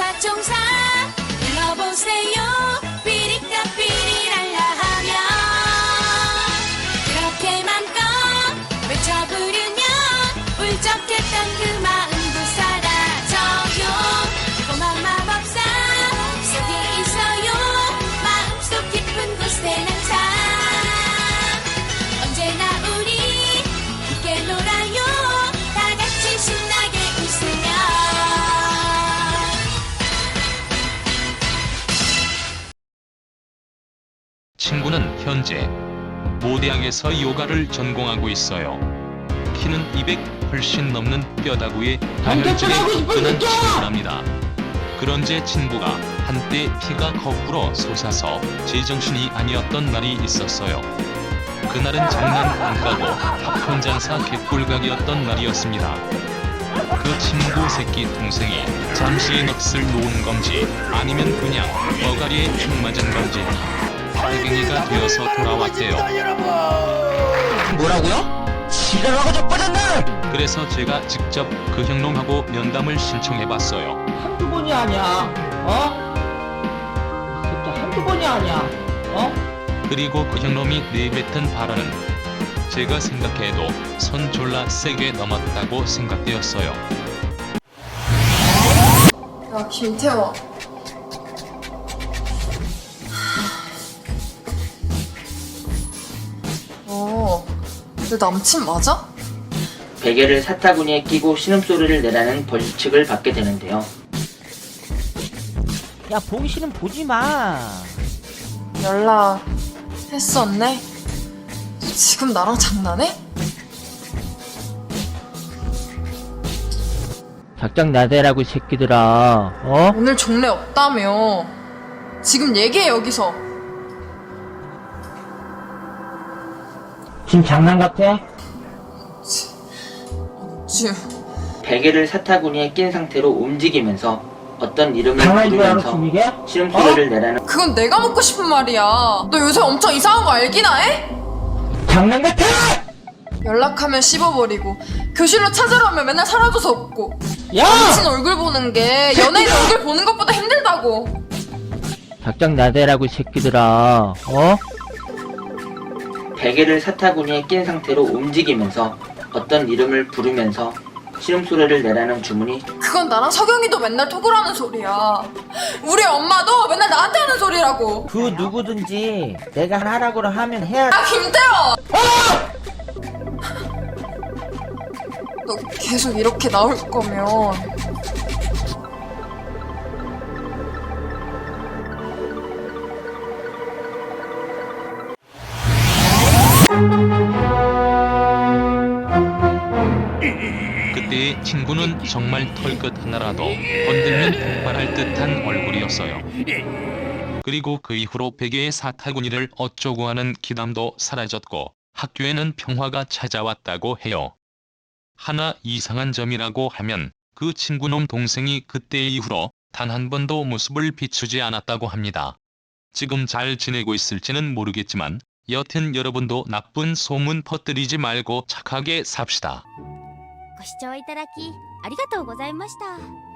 사총사 불러보세요. 현재 모대학에서 요가를 전공하고 있어요. 키는 200 훨씬 넘는 뼈다구에 다혈질에 화끈한 친구랍니다. 그런 제 친구가 한때 피가 거꾸로 솟아서 제정신이 아니었던 날이 있었어요. 그날은 장난 안 까고 팝콘 장사 개꿀각이었던 날이었습니다. 그 친구 새끼 동생이 잠시 넋을 놓은 건지 아니면 그냥 어가리에 총 맞은 건지 빨갱이가 되어서 돌아왔대요. 뭐라고요? 지랄하고 자빠졌네! 그래서 제가 직접 그 형놈하고 면담을 신청해봤어요. 한두 번이 아니야. 어? 진짜 한두 번이 아니야. 어? 그리고 그 형놈이 내뱉은 발언은 제가 생각해도 선 졸라 세게 넘었다고 생각되었어요. 야 김태원 내 남친 맞아? 베개를 사타구니에 끼고 신음소리를 내라는 벌칙을 받게 되는데요. 야, 보기 싫으면 보지 마. 연락 했었네? 지금 나랑 장난해? 작작 나대라고 이 새끼들아. 어? 오늘 종례 없다며 지금 얘기해 여기서 지금 장난 같아? 주 베개를 사타구니에 낀 상태로 움직이면서 어떤 이름을 장난인 줄 알아, 부르면서 지금 이게? 신음소리를 내라는 그건 내가 묻고 싶은 말이야 너 요새 엄청 이상한 거 알기나 해? 장난 같아! 연락하면 씹어버리고 교실로 찾으러 오면 맨날 사라져서 없고 야! 남친 얼굴 보는 게 연예인 얼굴 보는 것보다 힘들다고 작작 나대라고 이 새끼들아. 어? 베개를 사타구니에 낀 상태로 움직이면서 어떤 이름을 부르면서 신음소리를 내라는 주문이 그건 나랑 석영이도 맨날 톡을 하는 소리야. 우리 엄마도 맨날 나한테 하는 소리라고. 그 누구든지 내가 하라고 하면 해야 아 김태원 너 계속 이렇게 나올 거면 그때의 친구는 정말 털끝 하나라도 건들면 폭발할 듯한 얼굴이었어요. 그리고 그 이후로 베개의 사타구니를 어쩌고 하는 기담도 사라졌고 학교에는 평화가 찾아왔다고 해요. 하나 이상한 점이라고 하면 그 친구놈 동생이 그때 이후로 단 한 번도 모습을 비추지 않았다고 합니다. 지금 잘 지내고 있을지는 모르겠지만 여튼 여러분도 나쁜 소문 퍼뜨리지 말고 착하게 삽시다. ご視聴いただきありがとうございました。